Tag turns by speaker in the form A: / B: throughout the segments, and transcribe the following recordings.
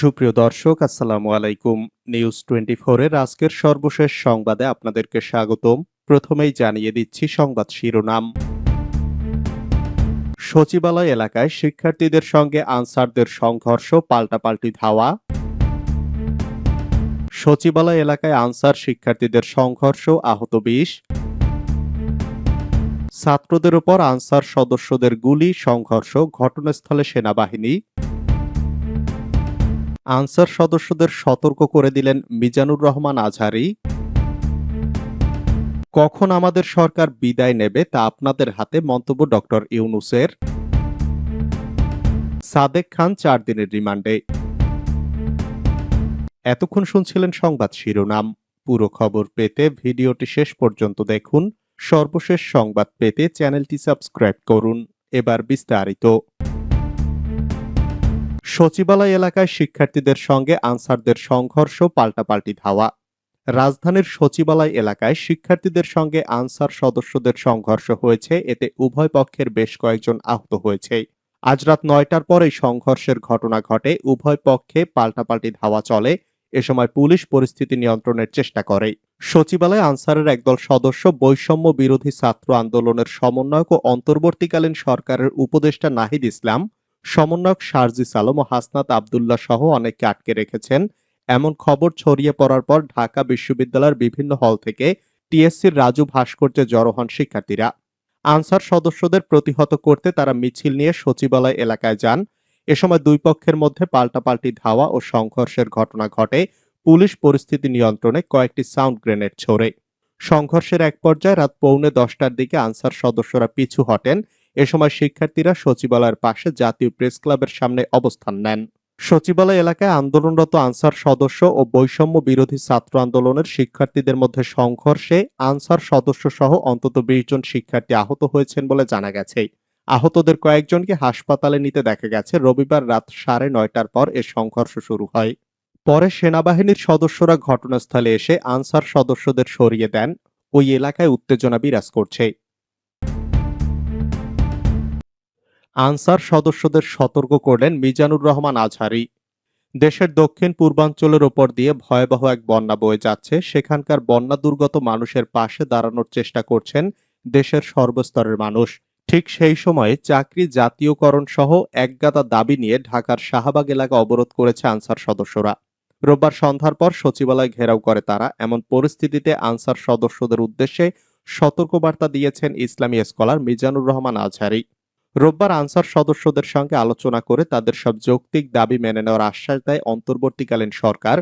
A: সুপ্রিয় দর্শক, আসসালামু আলাইকুম। নিউজ টোয়েন্টি এর আজকের সর্বশেষ সংবাদে আপনাদেরকে স্বাগতম। প্রথমেই জানিয়ে দিচ্ছি সংবাদ শিরোনাম। সচিবালয় এলাকায় শিক্ষার্থীদের সঙ্গে আনসারদের সংঘর্ষ, পাল্টাপাল্টি ধাওয়া। সচিবালয় এলাকায় আনসার শিক্ষার্থীদের সংঘর্ষ, আহত বিশ। ছাত্রদের উপর আনসার সদস্যদের গুলি, সংঘর্ষ, ঘটনাস্থলে সেনাবাহিনী। আনসার সদস্যদের সতর্ক করে দিলেন মিজানুর রহমান আজহারি। কখন আমাদের সরকার বিদায় নেবে তা আপনাদের হাতে মন্তব্য ডক্টর ইউনুসের। সাদেক খান চার দিনের রিমান্ডে। এতক্ষণ শুনছিলেন সংবাদ শিরোনাম। পুরো খবর পেতে ভিডিওটি শেষ পর্যন্ত দেখুন। সর্বশেষ সংবাদ পেতে চ্যানেলটি সাবস্ক্রাইব করুন। এবার বিস্তারিত। সচিবালয় এলাকায় শিক্ষার্থীদের সঙ্গে আনসারদের সংঘর্ষ, পাল্টাপাল্টি ধাওয়া। রাজধানীর সচিবালয় এলাকায় শিক্ষার্থীদের সঙ্গে আনসার সদস্যদের সংঘর্ষ হয়েছে, এতে উভয় পক্ষের বেশ কয়েকজন আহত হয়েছে। আজ রাত নয়টার পর এই সংঘর্ষের ঘটনা ঘটে, উভয় পক্ষে পাল্টাপাল্টি ধাওয়া চলে, এ সময় পুলিশ পরিস্থিতি নিয়ন্ত্রণের চেষ্টা করে। সচিবালয়ে আনসারের একদল সদস্য বৈষম্য বিরোধী ছাত্র আন্দোলনের সমন্বয়ক ও অন্তর্বর্তীকালীন সরকারের উপদেষ্টা নাহিদ ইসলাম সমন্বয়ক শারজিস সালম ও হাসনাত আবদুল্লাহ সহ অনেককে আটকে রেখেছেন। এমন খবর ছড়িয়ে পড়ার পর ঢাকা বিশ্ববিদ্যালয়ের বিভিন্ন হল থেকে টিএসসির রাজু ভাস্কর্যে জড়ো হন শিক্ষার্থীরা। আনসার সদস্যদের প্রতিহত করতে তারা মিছিল নিয়ে সচিবালয় এলাকায় যান। এ সময় দুই পক্ষের মধ্যে পাল্টাপাল্টি ধাওয়া ও সংঘর্ষের ঘটনা ঘটে। পুলিশ পরিস্থিতি নিয়ন্ত্রণে কয়েকটি সাউন্ড গ্রেনেড ছোড়ে। সংঘর্ষের এক পর্যায়ে রাত পৌনে দশটার দিকে আনসার সদস্যরা পিছু হটেন। এ সময় শিক্ষার্থীরা সচিবালয়ের পাশে জাতীয় প্রেস ক্লাবের সামনে অবস্থান নেন। সচিবালয় এলাকায় আন্দোলনরত আনসার সদস্য ও বৈষম্য বিরোধী ছাত্র আন্দোলনের শিক্ষার্থীদের মধ্যে সংঘর্ষে আনসার সদস্য সহ অন্তত বিশ জন শিক্ষার্থী আহত হয়েছেন বলে জানা গেছে। আহতদের কয়েকজনকে হাসপাতালে নিতে দেখা গেছে। রবিবার রাত সাড়ে নয়টার পর এ সংঘর্ষ শুরু হয়। পরে সেনাবাহিনীর সদস্যরা ঘটনাস্থলে এসে আনসার সদস্যদের সরিয়ে দেন। ওই এলাকায় উত্তেজনা বিরাজ করছে। আনসার সদস্যদের সতর্ক করলেন মিজানুর রহমান আজহারি। দেশের দক্ষিণ পূর্বাঞ্চলের ওপর দিয়ে ভয়াবহ এক বন্যা বয়ে যাচ্ছে। সেখানকার বন্যা দুর্গত মানুষের পাশে দাঁড়ানোর চেষ্টা করছেন দেশের সর্বস্তরের মানুষ। ঠিক সেই সময়ে চাকরি জাতীয়করণ সহ একগাদা দাবি নিয়ে ঢাকার শাহবাগ এলাকা অবরোধ করেছে আনসার সদস্যরা। রোববার সন্ধ্যার পর সচিবালয় ঘেরাও করে তারা। এমন পরিস্থিতিতে আনসার সদস্যদের উদ্দেশ্যে সতর্কবার্তা দিয়েছেন ইসলামী স্কলার মিজানুর রহমান আজহারি। রোববার আনসার সদস্যদের সঙ্গে আলোচনা করে তাদের সব যৌক্তিক দাবি মেনে নেওয়ার আশ্বাস দেয় অন্তর্বর্তীকালীন সরকার।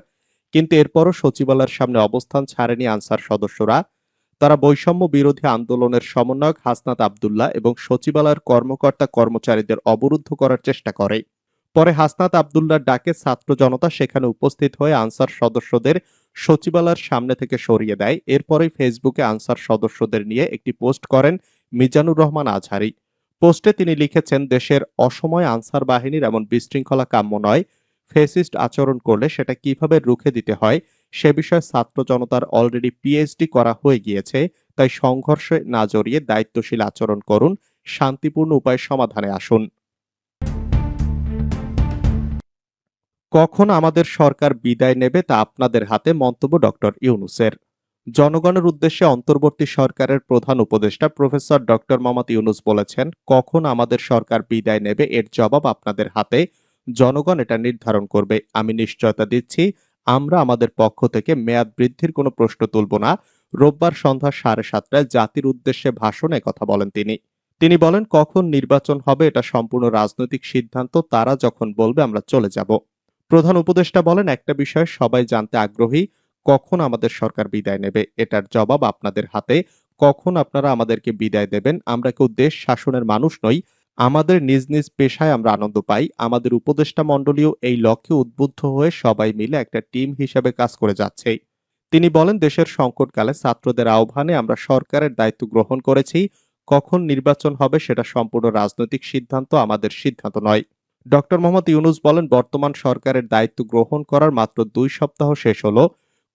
A: কিন্তু এরপরও সচিবালয়ের সামনে অবস্থান ছাড়েনি আনসার সদস্যরা। তারা বৈষম্য বিরোধী আন্দোলনের সমন্বয়ক হাসনাত আবদুল্লাহ এবং সচিবালয়ের কর্মকর্তা কর্মচারীদের অবরুদ্ধ করার চেষ্টা করে। পরে হাসনাত আবদুল্লাহ ডাকে ছাত্র জনতা সেখানে উপস্থিত হয়ে আনসার সদস্যদের সচিবালয়ের সামনে থেকে সরিয়ে দেয়। এরপরেই ফেসবুকে আনসার সদস্যদের নিয়ে একটি পোস্ট করেন মিজানুর রহমান আজহারি। পোস্টে তিনি লিখেছেন, দেশের অসময় আনসার বাহিনীর এমন বিশৃঙ্খলা কাম্য নয়। ফেসিস্ট আচরণ করলে সেটা কীভাবে রুখে দিতে হয়, সে বিষয়ে ছাত্র জনতার অলরেডি পিএইচডি করা হয়ে গিয়েছে। তাই সংঘর্ষে না জড়িয়ে দায়িত্বশীল আচরণ করুন। শান্তিপূর্ণ উপায় সমাধানে আসুন। কখন আমাদের সরকার বিদায় নেবে তা আপনাদের হাতে মন্তব্য ডক্টর ইউনুসের। জনগণের উদ্দেশ্যে অন্তর্বর্তী সরকারের প্রধান উপদেষ্টা প্রফেসর ডক্টর মোহাম্মদ ইউনুস বলেছেন, কখন আমাদের সরকার বিদায় নেবে এর জবাব আপনাদের হাতে। জনগণ এটা নির্ধারণ করবে। আমি নিশ্চয়তা দিচ্ছি। আমরা আমাদের পক্ষ থেকে মেয়াদ বৃদ্ধির কোনো প্রশ্ন তুলব না। রোববার সন্ধ্যা সাড়ে সাতটায় জাতির উদ্দেশ্যে ভাষণে কথা বলেন তিনি। তিনি বলেন, কখন নির্বাচন হবে এটা সম্পূর্ণ রাজনৈতিক সিদ্ধান্ত। তারা যখন বলবে আমরা চলে যাব। প্রধান উপদেষ্টা বলেন, একটা বিষয় সবাই জানতে আগ্রহী। কখন আমাদের সরকার বিদায় নেবে? এটার জবাব আপনাদের হাতে। কখন আপনারা আমাদেরকে বিদায় দেবেন? আমরা কেউ দেশ শাসনের মানুষ নই। আমাদের নিজ নিজ পেশায় আমরা আনন্দ পাই। আমাদের উপদেষ্টা মণ্ডলীও এই লক্ষ্যে উদ্বুদ্ধ হয়ে সবাই মিলে একটা টিম হিসেবে কাজ করে যাচ্ছে। তিনি বলেন, দেশের সংকটকালে ছাত্রদের আহ্বানে আমরা সরকারের দায়িত্ব গ্রহণ করেছি। কখন নির্বাচন হবে সেটা সম্পূর্ণ রাজনৈতিক সিদ্ধান্ত, আমাদের সিদ্ধান্ত নয়। ডক্টর মোহাম্মদ ইউনুস বলেন, বর্তমান সরকারের দায়িত্ব গ্রহণ করার মাত্র দুই সপ্তাহ শেষ হলো।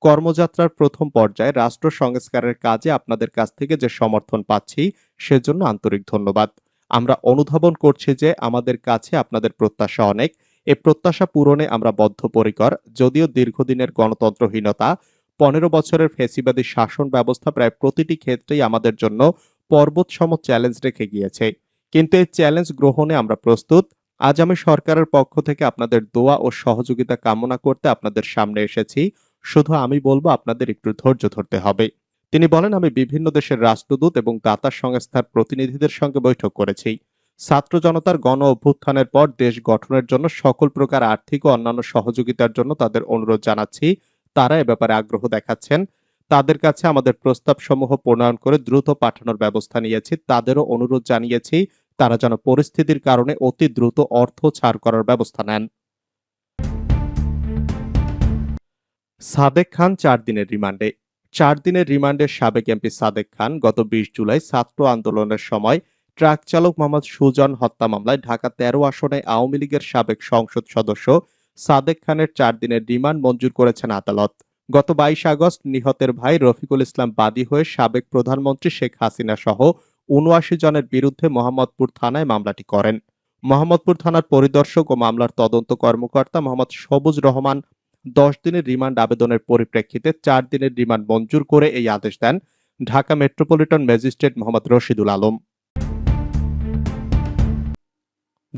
A: কর্মযাত্রার প্রথম পর্যায়ে রাষ্ট্র সংস্কারের কাজে আপনাদের কাছ থেকে যে সমর্থন পাচ্ছি, সেজন্য আন্তরিক ধন্যবাদ। আমরা অনুধাবন করছি যে আমাদের কাছে আপনাদের প্রত্যাশা অনেক। এ প্রত্যাশা পূরণে আমরা বদ্ধপরিকর। যদিও দীর্ঘদিনের গণতন্ত্রহীনতা, পনেরো বছরের ফেসিবাদী শাসন ব্যবস্থা প্রায় প্রতিটি ক্ষেত্রেই আমাদের জন্য পর্বতসম চ্যালেঞ্জ রেখে গিয়েছে। কিন্তু এই চ্যালেঞ্জ গ্রহণে আমরা প্রস্তুত। আজ আমি সরকারের পক্ষ থেকে আপনাদের দোয়া ও সহযোগিতা কামনা করতে আপনাদের সামনে এসেছি। শুধু আমি বলব, আপনাদের একটু ধৈর্য ধরতে হবে। তিনি বলেন, আমি বিভিন্ন দেশের রাষ্ট্রদূত এবং দাতা সংস্থার প্রতিনিধিদের সঙ্গে বৈঠক করেছি। ছাত্র জনতার গণ অভ্যুত্থানের পর দেশ গঠনের জন্য সকল প্রকার আর্থিক ও অন্যান্য সহযোগিতার জন্য তাদের অনুরোধ জানাচ্ছি। তারা এ ব্যাপারে আগ্রহ দেখাচ্ছেন। তাদের কাছে আমাদের প্রস্তাব সমূহ প্রণয়ন করে দ্রুত পাঠানোর ব্যবস্থা নিয়েছি। তাদেরও অনুরোধ জানিয়েছি, তারা যেন পরিস্থিতির কারণে অতি দ্রুত অর্থ ছাড় করার ব্যবস্থা নেন। সাদেক খান চার দিনের রিমান্ডে। চার দিনের রিমান্ডে সাবেক এমপি সাদেক খান গত বিশ জুলাই ছাত্র আন্দোলনের সময় ট্রাক চালক মোহাম্মদ সুজন হত্যা মামলায় ঢাকা তেরো আসনে আওয়ামী লীগের সাবেক সংসদ সদস্য সাদেক খানের চার দিনের রিমান্ড মঞ্জুর করেছেন আদালত। গত বাইশ আগস্ট নিহতের ভাই রফিকুল ইসলাম বাদী হয়ে সাবেক প্রধানমন্ত্রী শেখ হাসিনা সহ উনআশি জনের বিরুদ্ধে মোহাম্মদপুর থানায় মামলাটি করেন। মোহাম্মদপুর থানার পরিদর্শক ও মামলার তদন্ত কর্মকর্তা মোহাম্মদ সবুজ রহমান দশ দিনের রিমান্ড আবেদনের পরিপ্রেক্ষিতে চার দিনের রিমান্ড মঞ্জুর করে এই আদেশ দেন ঢাকা মেট্রোপলিটন ম্যাজিস্ট্রেট মোহাম্মদ রশিদুল আলম।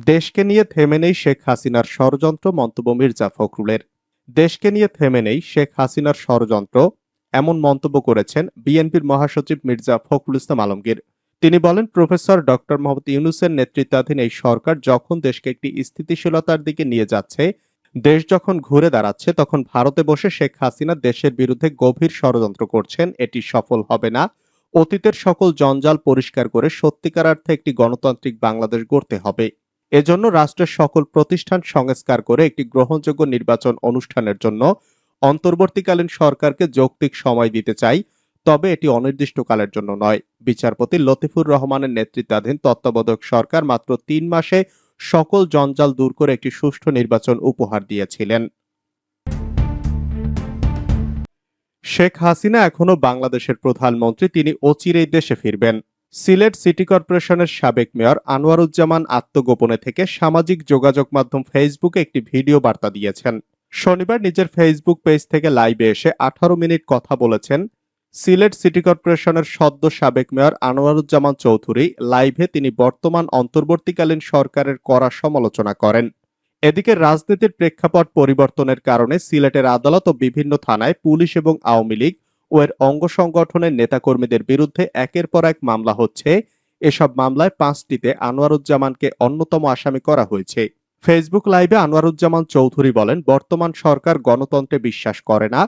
A: দেশকে নিয়ে থেমে নেই শেখ হাসিনার ষড়যন্ত্র মন্তব্য মির্জা ফখরুলের। দেশকে নিয়ে থেমে নেই শেখ হাসিনার ষড়যন্ত্র, এমন মন্তব্য করেছেন বিএনপির মহাসচিব মির্জা ফখরুল ইসলাম আলমগীর। তিনি বলেন, প্রফেসর ডক্টর মোহাম্মদ ইউনুসের নেতৃত্বাধীন এই সরকার যখন দেশকে একটি স্থিতিশীলতার দিকে নিয়ে যাচ্ছে দেশ যখন ঘুরে দাঁড়াচ্ছে, তখন ভারতে বসে শেখ হাসিনা দেশের বিরুদ্ধে গভীর ষড়যন্ত্র করছেন। এটি সফল হবে না। অতীতের সকল জঞ্জাল পরিষ্কার করে সত্যিকার অর্থে একটি গণতান্ত্রিক বাংলাদেশ গড়তে হবে। এজন্য রাষ্ট্রের সকল প্রতিষ্ঠান সংস্কার করে একটি গ্রহণযোগ্য নির্বাচন অনুষ্ঠানের জন্য অন্তর্বর্তীকালীন সরকারকে যৌক্তিক সময় দিতে চাই, তবে এটি অনির্দিষ্টকালের জন্য নয়। বিচারপতি লতিফুর রহমানের নেতৃত্বাধীন তত্ত্বাবধায়ক সরকার মাত্র তিন মাসে সকল জঞ্জাল দূর করে একটি সুষ্ঠু নির্বাচন উপহার দিয়েছিলেন। শেখ হাসিনা এখনও বাংলাদেশের প্রধানমন্ত্রী, তিনি অচিরেই দেশে ফিরবেন। সিলেট সিটি কর্পোরেশনের সাবেক মেয়র আনোয়ারুজ্জামান আত্মগোপনে থেকে সামাজিক যোগাযোগ মাধ্যম ফেসবুকে একটি ভিডিও বার্তা দিয়েছেন। শনিবার নিজের ফেসবুক পেজ থেকে লাইভে এসে আঠারো মিনিট কথা বলেছেন সিলেট সিটি কর্পোরেশনের সদ্য সাবেক মেয়র আনোয়ারুজ্জামান চৌধুরী লাইভে তিনি বর্তমান অন্তর্বর্তীকালীন সরকারের কড়া সমালোচনা করেন। এদিকে রাজনীতির প্রেক্ষাপট পরিবর্তনের কারণে সিলেটের আদালত ও বিভিন্ন থানায় পুলিশ এবং আওয়ামী লীগ ও এর অঙ্গ সংগঠনের নেতাকর্মীদের বিরুদ্ধে একের পর এক মামলা হচ্ছে। এসব মামলায় পাঁচটিতে আনোয়ারুজ্জামানকে অন্যতম আসামি করা হয়েছে। ফেসবুক লাইভে আনোয়ারুজ্জামান চৌধুরী বলেন, বর্তমান সরকার গণতন্ত্রে বিশ্বাস করে না,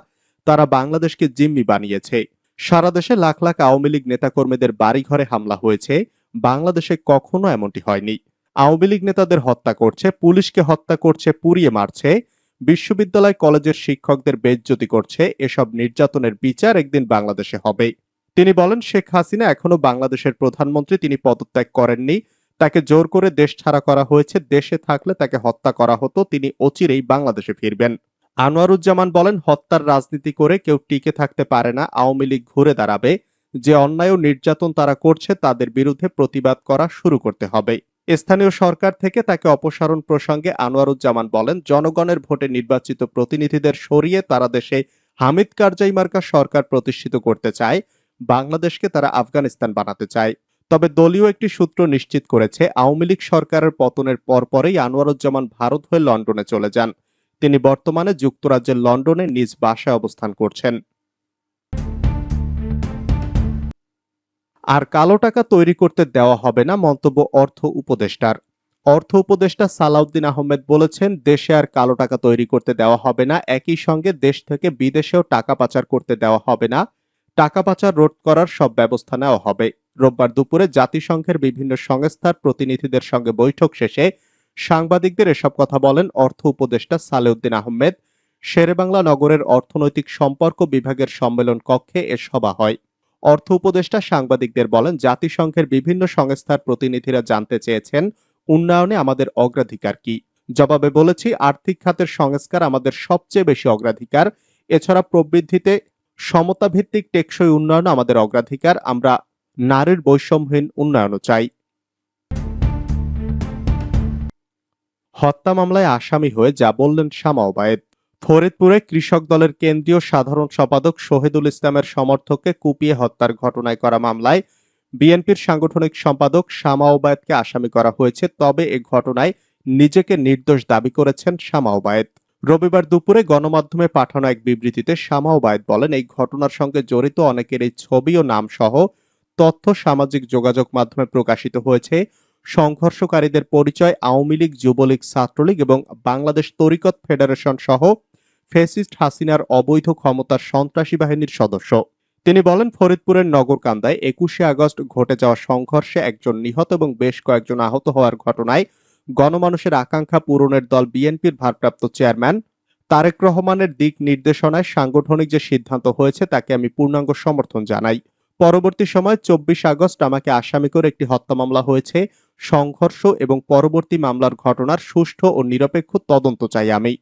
A: তারা বাংলাদেশকে জিম্মি বানিয়েছে। সারা দেশে লাখ লাখ আওয়ামী লীগ নেতাকর্মীদের বাড়িঘরে হামলা হয়েছে। বাংলাদেশে কখনো এমনটি হয়নি। আওয়ামী লীগ নেতাদের হত্যা করছে, পুলিশকে হত্যা করছে, পুড়িয়ে মারছে। বিশ্ববিদ্যালয় কলেজের শিক্ষকদের বেজ্জতি করছে। এসব নির্যাতনের বিচার একদিন বাংলাদেশে হবে। তিনি বলেন, শেখ হাসিনা এখনও বাংলাদেশের প্রধানমন্ত্রী, তিনি পদত্যাগ করেননি। তাকে জোর করে দেশ ছাড়া করা হয়েছে। দেশে থাকলে তাকে হত্যা করা হতো। তিনি অচিরেই বাংলাদেশে ফিরবেন। আনোয়ারুজ্জামান বলেন, হত্যার রাজনীতি করে কেউ টিকে থাকতে পারে না, আওয়ামী লীগ ঘুরে দাঁড়াবে। যে অন্যায় ও নির্যাতন তারা করছে, তাদের বিরুদ্ধে প্রতিবাদ করা শুরু করতে হবে। স্থানীয় সরকার থেকে তাকে অপসারণ প্রসঙ্গে আনোয়ারুজ্জামান বলেন, জনগণের ভোটে নির্বাচিত প্রতিনিধিদের সরিয়ে তারা দেশে হামিদ কারজাই মার্কা সরকার প্রতিষ্ঠিত করতে চায়, বাংলাদেশকে তারা আফগানিস্তান বানাতে চায়। তবে দলীয় একটি সূত্র নিশ্চিত করেছে, আওয়ামী লীগ সরকারের পতনের পরপরেই আনোয়ারুজ্জামান ভারত হয়ে লন্ডনে চলে যান। তিনি বর্তমানে যুক্তরাজ্যের লন্ডনে নিজ বাসায় অবস্থান করছেন। আর কালো টাকা তৈরি করতে দেওয়া হবে না মন্তব্য অর্থ উপদেষ্টার। অর্থ উপদেষ্টা সালাউদ্দিন আহমেদ বলেছেন, দেশে আর কালো টাকা তৈরি করতে দেওয়া হবে না, একই সঙ্গে দেশ থেকে বিদেশেও টাকা পাচার করতে দেওয়া হবে না, টাকা পাচার রোধ করার সব ব্যবস্থা নেওয়া হবে। রোববার দুপুরে জাতিসংঘের বিভিন্ন সংস্থার প্রতিনিধিদের সঙ্গে বৈঠক শেষে সাংবাদিকদের এসব কথা বলেন অর্থ উপদেষ্টা সালেউদ্দিন আহমেদ। শেরেবাংলা নগরের অর্থনৈতিক সম্পর্ক বিভাগের সম্মেলন কক্ষে এ সভা হয়। অর্থ উপদেষ্টা সাংবাদিকদের বলেন, জাতিসংঘের বিভিন্ন সংস্থার প্রতিনিধিরা জানতে চেয়েছেন, উন্নয়নে আমাদের অগ্রাধিকার কি? জবাবে বলেছি, আর্থিক খাতের সংস্কার আমাদের সবচেয়ে বেশি অগ্রাধিকার। এছাড়া প্রবৃদ্ধিতে সমতাভিত্তিক টেকসই উন্নয়ন আমাদের অগ্রাধিকার। আমরা নারীর বৈষম্যহীন উন্নয়নও চাই। হত্যা মামলায় আসামি হয়ে যা বললেন শামা ওবায়েদ। ফরিদপুরে কৃষক দলের কেন্দ্রীয় সাধারণ সম্পাদক শহীদুল ইসলামের সমর্থককে কুপিয়ে হত্যার ঘটনায় করা মামলায় বিএনপির সাংগঠনিক সম্পাদক শামা ওবায়েদকে আসামি করা হয়েছে, তবে এ ঘটনায় নিজেকে নির্দোষ দাবি করেছেন শামা ওবায়েদ। রবিবার দুপুরে গণমাধ্যমে পাঠানো এক বিবৃতিতে শামা ওবায়েদ বলেন, এই ঘটনার সঙ্গে জড়িত অনেকের এই ছবি ও নাম সহ তথ্য সামাজিক যোগাযোগ মাধ্যমে প্রকাশিত হয়েছে। সংঘর্ষকারীদের পরিচয় আওয়ামী লীগ, যুবলীগ, ছাত্রলীগ এবং বাংলাদেশ তরিকত ফেডারেশন সহ ফেসিস্ট হাসিনার অবৈধ ক্ষমতার সন্ত্রাসী বাহিনীর সদস্য। তিনি বলেন, ফরিদপুরের নগরকান্দায় একুশে আগস্ট ঘটে যাওয়া সংঘর্ষে একজন নিহত এবং বেশ কয়েকজন আহত হওয়ার ঘটনায় গণমানুষের আকাঙ্ক্ষা পূরণের দল বিএনপির ভারপ্রাপ্ত চেয়ারম্যান তারেক রহমানের দিক নির্দেশনায় সাংগঠনিক যে সিদ্ধান্ত হয়েছে তাকে আমি পূর্ণাঙ্গ সমর্থন জানাই। পরবর্তী সময় চব্বিশ আগস্ট আমাকে আসামি করে একটি হত্যা মামলা হয়েছে। সংঘর্ষ এবং পরবর্তী মামলার ঘটনার সুষ্ঠু ও নিরপেক্ষ তদন্ত চাই আমি।